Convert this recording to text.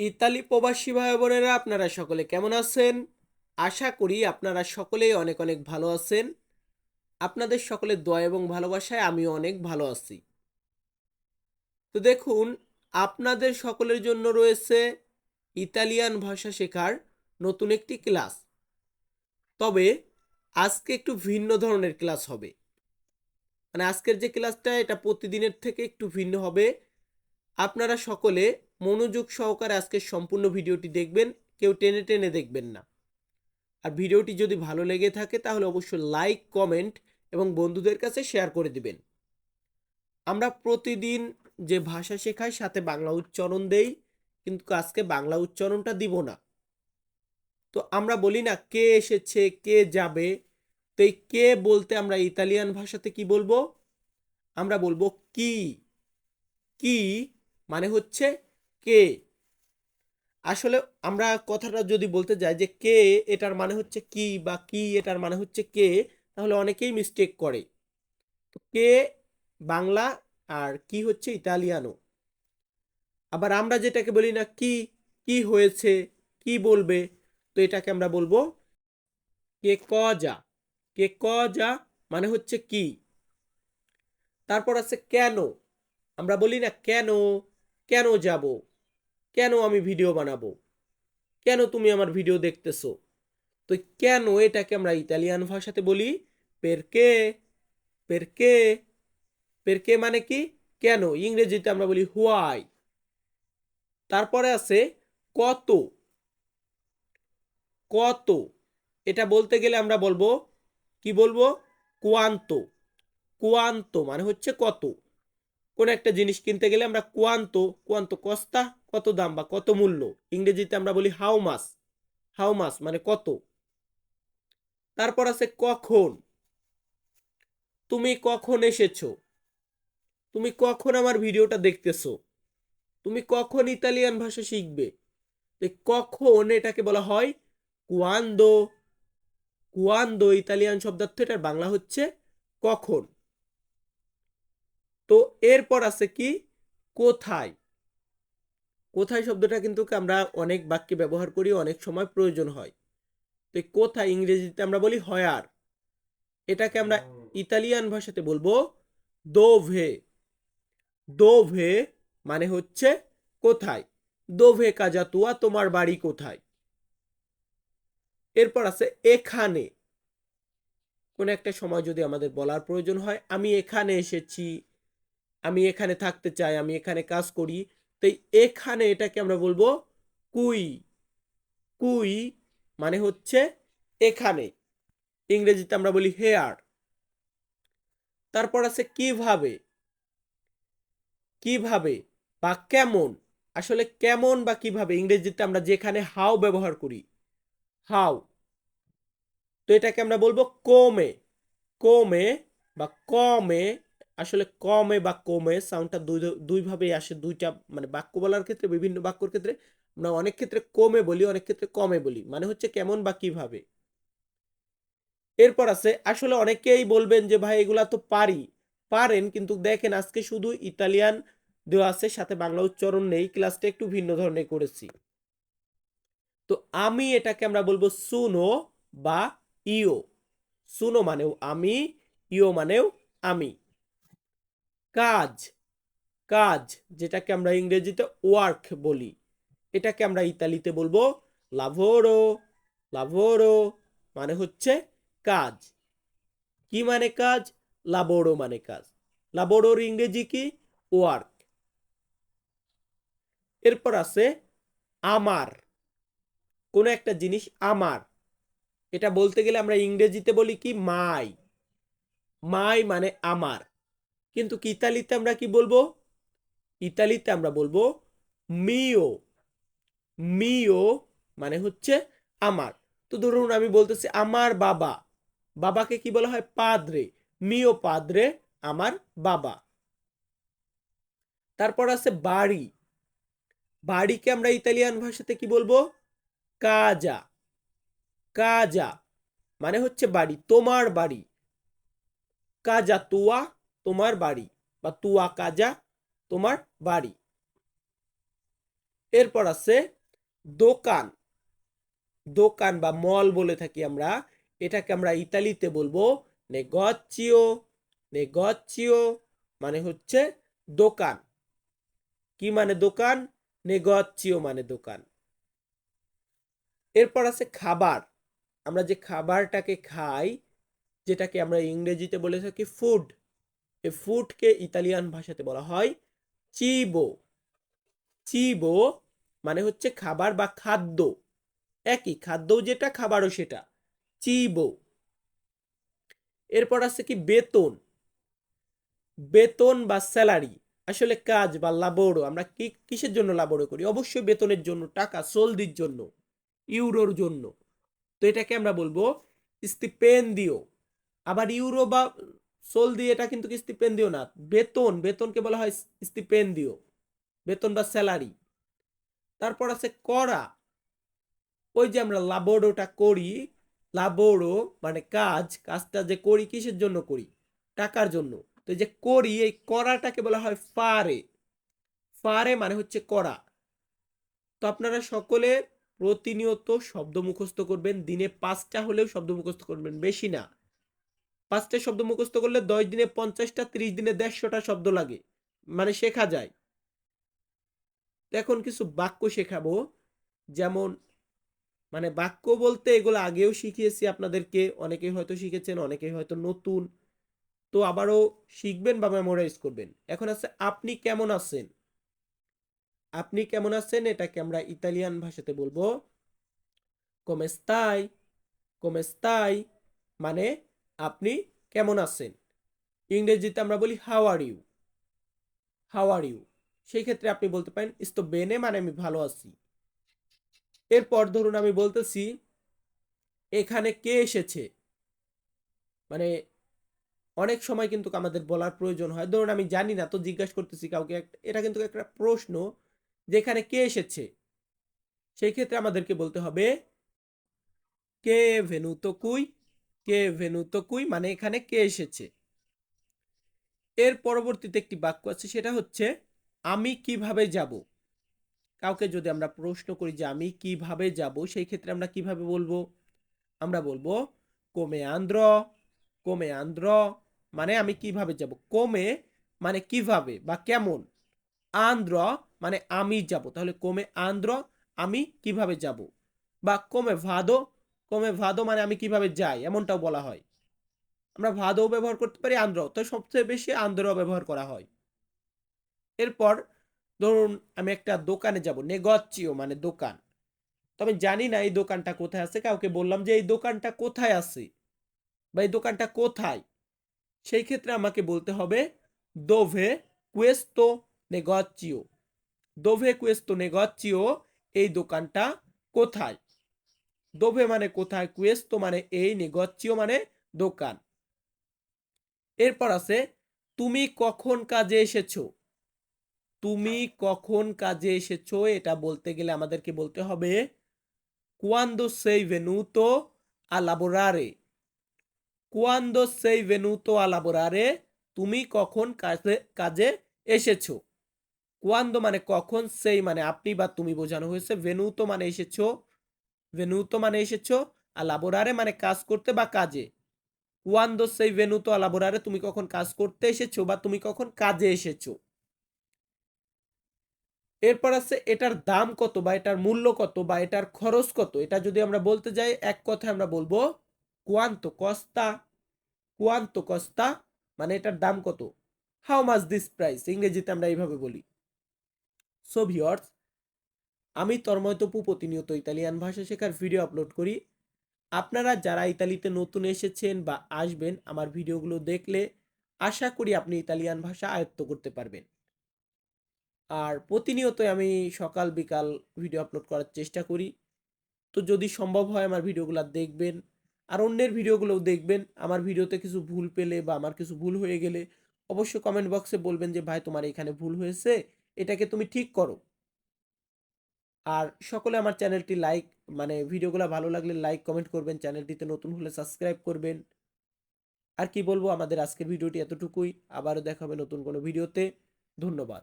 Italy প্রবাসী ভাই বোনেরা, আপনারা সকলে কেমন আছেন? আশা করি আপনারা সকলেই অনেক অনেক ভালো আছেন। আপনাদের সকলের দয়া এবং ভালোবাসায় আমি অনেক ভালো আছি। তো দেখুন, আপনাদের সকলের জন্য রয়েছে ইতালিয়ান ভাষা শেখার নতুন একটি ক্লাস। তবে আজকে একটু ভিন্ন ধরনের ক্লাস হবে। মানে আজকের যে ক্লাসটা, এটা প্রতিদিনের থেকে একটু ভিন্ন হবে। আপনারা সকলে মনোযোগ সহকারে আজকের সম্পূর্ণ ভিডিওটি দেখবেন, কেউ টেনে টেনে দেখবেন না। আর ভিডিওটি যদি ভালো লেগে থাকে, তাহলে অবশ্যই লাইক, কমেন্ট এবং বন্ধুদের কাছে শেয়ার করে দিবেন। আমরা প্রতিদিন যে ভাষা শেখাই, সাথে বাংলা উচ্চারণ দেই, কিন্তু আজকে বাংলা উচ্চারণটা দিব না। তো আমরা বলি না, কে এসেছে, কে যাবে, তো এই কে বলতে আমরা ইতালিয়ান ভাষাতে কি বলব? আমরা বলব কি। কি মানে হচ্ছে কে? আসলে আমরা কথাটা যদি বলতে যাই যে কে, এটার মানে হচ্ছে কি বা কি, এটার মানে হচ্ছে কে, তাহলে অনেকেই মিস্টেক করে। তো কে বাংলা আর কি হচ্ছে ইতালিয়ানো। আবার আমরা যেটাকে বলি না কি কি হয়েছে, কি বলবে, তো এটাকে আমরা বলব কে কজা কে কজা মানে হচ্ছে কি। তারপর আছে কেন। আমরা বলি না কেন কেন যাব। কেন আমি ভিডিও বানাবো? কেন তুমি আমার ভিডিও দেখতেছো? তো কেন এটাকে আমরা ইতালিয়ান ভাষাতে বলি পেরকে পেরকে পেরকে মানে কি? কেন? ইংরেজিতে আমরা বলি হোয়াই তারপরে আছে কত? কত? এটা বলতে গেলে আমরা বলব, কি বলব? কোয়ান্ত। কোয়ান্ত মানে হচ্ছে কত। কোন একটা জিনিস কিনতে গেলে আমরা কোয়ান্ত কোয়ান্ত কস্তা কত দাম বা কত মূল্য? ইংরেজিতে আমরা বলি হাউ মাস হাউ মাস মানে কত? তারপর আছে কখন? তুমি কখন এসেছ? তুমি কখন আমার ভিডিওটা দেখতেছো? তুমি কখন ইতালিয়ান ভাষা শিখবে? কখন এটাকে বলা হয় কুয়ান্দো কুয়ান্দো ইতালিয়ান শব্দার্থ এটার বাংলা হচ্ছে কখন। তো এরপর আছে কি? কোথায়? কোথায় শব্দটা কিন্তু আমরা অনেক বাক্যে ব্যবহার করি অনেক সময় প্রয়োজন হয়। তো কোথায় ইংরেজিতে আমরা বলি হয়ার। এটাকে আমরা ইতালিয়ান ভাষাতে বলব দোভে। দোভে মানে হচ্ছে কোথায়? দোভে কাজাতুয়া তোমার বাড়ি কোথায়? এরপর আছে এখানে। কোন একটা সময় যদি আমাদের বলার প্রয়োজন হয় আমি এখানে এসেছি। আমি এখানে থাকতে চাই, আমি এখানে কাজ করি। তো এখানে এটাকে আমরা বলব কুই। কুই মানে হচ্ছে এখানে। ইংরেজিতে আমরা বলি হেয়ার। তারপর আছে কীভাবে? কীভাবে বা কেমন? আসলে কেমন বা কীভাবে? ইংরেজিতে আমরা যেখানে হাউ ব্যবহার করি হাউ তো এটাকে আমরা বলব কমে। কমে বা কমে আসলে কমে বা কমে সাউন্ডটা দুই দুইভাবেই আসে, দুইটা মানে বাক্য বলার ক্ষেত্রে, বিভিন্ন বাক্যর ক্ষেত্রে। আমরা অনেক ক্ষেত্রে কমে বলি, অনেক ক্ষেত্রে কমে বলি। মানে হচ্ছে কেমন বা কীভাবে? এরপর আছে, আসলে অনেকেই বলবেন যে, ভাই, এগুলা তো পারি। পারেন, কিন্তু দেখেন আজকে শুধু ইতালিয়ান দেওয়া আছে, সাথে বাংলা উচ্চারণ নেই ক্লাসটা একটু ভিন্ন ধরনের করেছি। তো আমি এটাকে আমরা বলব সুনো বা ইও সুনো মানেও আমি ইও মানেও আমি কাজ কাজ, যেটাকে আমরা ইংরেজিতে ওয়ার্ক বলি। এটাকে আমরা ইতালিতে বলব লাভোরো লাভোরো মানে হচ্ছে কাজ। কি মানে কাজ? লাবোরো মানে কাজ। লাবোরোর ইংরেজি কি? ওয়ার্ক এরপর আছে আমার কোনো একটা জিনিস আমার এটা বলতে গেলে আমরা ইংরেজিতে বলি কি? মাই মাই মানে আমার কিন্তু ইতালিতে আমরা কি বলব? ইতালিতে আমরা বলব মিও মিও মানে হচ্ছে আমার। তো ধরুন আমি বলতেছি আমার বাবা। বাবাকে কি বলা হয়? পাদ্রে। মিও পাদ্রে, আমার বাবা। তারপর আছে বাড়ি। বাড়িকে আমরা ইতালিয়ান ভাষাতে কি বলব? কাজা কাজা মানে হচ্ছে বাড়ি, তোমার বাড়ি। কাজা তুয়া তোমার বাড়ি বা তুয়া কাজা তোমার বাড়ি। এরপর আছে দোকান। দোকান বা মল বলে থাকি আমরা। এটাকে আমরা ইতালিতে বলব নেগচিও। নেগচিও মানে হচ্ছে দোকান। কি মানে দোকান? নে নেগচিও মানে দোকান। এরপর আছে খাবার। আমরা যে খাবারটাকে খাই, যেটাকে আমরা ইংরেজিতে বলে থাকি ফুড এই ফুডকে ইতালিয়ান ভাষাতে বলা হয় চিবো। চিবো মানে হচ্ছে খাবার বা খাদ্য। একই, খাদ্য যেটা, খাবারও সেটা। চিবো। এরপর আছে কি বেতন। বেতন বা স্যালারি। আসলে কাজ বা লাবোরো আমরা কি, কিসের জন্য লাবোরো করি? অবশ্যই বেতনের জন্য, টাকা সলদির জন্য, ইউরোর জন্য। তো এটাকে আমরা বলব স্টিপেন্দিও আবার ইউরো বা সলদি এটা কিন্তু স্টিপেন্দিও না? বেতন, বেতনকে বলা হয় স্টিপেন্দিও বেতন বা স্যালারি তারপর আছে করা। ওই যে আমরা লাবোরোটা করি লাবোরো মানে কাজ, কাজটা যে করি, কিসের জন্য করি? টাকার জন্য। তো যে করি, এই করাটাকে বলা হয় ফারে ফারে মানে হচ্ছে করা। তো আপনারা সকলে প্রতিনিয়ত শব্দ মুখস্থ করবেন, দিনে পাঁচটা হলেও শব্দ মুখস্থ করবেন, বেশি না। পাঁচটা শব্দ মুখস্থ করলে দশ দিনে পঞ্চাশটা, ত্রিশ দিনে দেড়শোটা শব্দ লাগে। মানে শেখা যায়। এখন কিছু বাক্য শেখাবো। যেমন মানে বাক্য বলতে এগুলো আগেও শিখিয়েছি আপনাদেরকে। অনেকে হয়তো শিখেছেন, অনেকে হয়তো নতুন। তো আবারও শিখবেন বা মেমোরাইজ করবেন। এখন আছে, আপনি কেমন আছেন? আপনি কেমন আছেন? এটাকে আমরা ইতালিয়ান ভাষাতে বলব। কমেস্তাই কমেস্তাই মানে আপনি কেমন আছেন? ইংরেজিতে আমরা বলি how are you how are you সেই ক্ষেত্রে আপনি বলতে পারেন ইস্তো বেনে মানে আমি ভালো আছি। এরপর ধরুন আমি বলতেছি, এখানে কে এসেছে? মানে অনেক সময় কিন্তু আমাদের বলার প্রয়োজন হয়। ধরুন আমি জানি না, তো জিজ্ঞাসা করতেছি কাউকে, এটা কিন্তু একটা প্রশ্ন যেখানে কে এসেছে? সেই ক্ষেত্রে আমাদেরকে বলতে হবে, কে ভেনু তো কুই? কে ভেনুতো কুই মানে এখানে কে এসেছে? এর পরবর্তীতে একটি বাক্য আছে, সেটা হচ্ছে, আমি কীভাবে যাব? কাউকে যদি আমরা প্রশ্ন করি যে, আমি কীভাবে যাব, সেই ক্ষেত্রে আমরা কীভাবে বলব? আমরা বলব, কোমে আন্দ্র কোমে আন্দ্র মানে আমি কীভাবে যাব? কোমে মানে কীভাবে বা কেমন? আন্দ্র মানে আমি যাব। তাহলে কোমে আন্দ্র, আমি কীভাবে যাব? বা কোমে ভাদো কোমে ভাদো মানে আমি কীভাবে যাই? এমনটাও বলা হয়। আমরা ভাদও ব্যবহার করতে পারি আন্দ্র তো সবচেয়ে বেশি আন্দ্র ব্যবহার করা হয়। এরপর ধরুন আমি একটা দোকানে যাব, নেগচিও মানে দোকান। তো আমি জানি না এই দোকানটা কোথায় আছে, কাউকে বললাম যে এই দোকানটা কোথায় আছে? বা এই দোকানটা কোথায়? সেই ক্ষেত্রে আমাকে বলতে হবে, দোভে কুয়েস্তো নেগচিও। দোভে কুয়েস্তো নেগচিও এই দোকানটা কোথায়? দোভে মানে কোথায়? কুয়েস্তো মানে এই নেগচিও মানে দোকান। এরপর আছে, তুমি কখন কাজে এসেছ? তুমি কখন কাজে এসেছ? এটা বলতে গেলে আমাদেরকে বলতে হবে quando sei venuto a lavorare quando sei venuto a lavorare তুমি কখন কাজে কাজে এসেছ? কোয়ান্দো মানে কখন, সেই মানে আপনি বা তুমি বোঝানো হয়েছে ভেনুতো মানে এসেছ ভেনুতো মানে এসেছ, আর লাবোরারে মানে কাজ করতে বা কাজে। কোয়ান্দো সেই ভেনুতো লাবোরারে তুমি কখন কাজ করতে এসেছ বা তুমি কখন কাজে এসেছ। এরপর আছে, এটার দাম কত বা এটার মূল্য কত বা এটার খরচ কত? এটা যদি আমরা বলতে যাই, এক কথায় আমরা বলব কোয়ান্ত কস্তা কোয়ান্ত কস্তা মানে এটার দাম কত? হাউ মাস দিস প্রাইস ইংরেজিতে আমরা এইভাবে বলি। সো ভিওর্স আমি তন্ময়তপু প্রতিনিয়ত ইতালিয়ান ভাষা শেখার ভিডিও আপলোড করি। আপনারা যারা ইতালিতে নতুন এসেছেন বা আসবেন আমার ভিডিওগুলো দেখলে আশা করি আপনি ইতালিয়ান ভাষা আয়ত্ত করতে পারবেন। আর প্রতিনিয়তই আমি সকাল বিকাল ভিডিও আপলোড করার চেষ্টা করি। তো যদি সম্ভব হয় আমার ভিডিওগুলো দেখবেন, আর অন্যের ভিডিওগুলোও দেখবেন, আমার ভিডিওতে কিছু ভুল পেলে বা আমার কিছু ভুল হয়ে গেলে অবশ্যই কমেন্ট বক্সে বলবেন যে, ভাই, তোমার এখানে ভুল হয়েছে, এটাকে তুমি ঠিক করো। আর সকলে আমার চ্যানেলটি লাইক মানে ভিডিওগুলো ভালো লাগলে লাইক কমেন্ট করবেন, চ্যানেলটিতে নতুন হলে সাবস্ক্রাইব করবেন। আর কি বলব, আমাদের আজকের ভিডিওটি এতটুকুই, আবারও দেখাবে নতুন কোনো ভিডিওতে। ধন্যবাদ।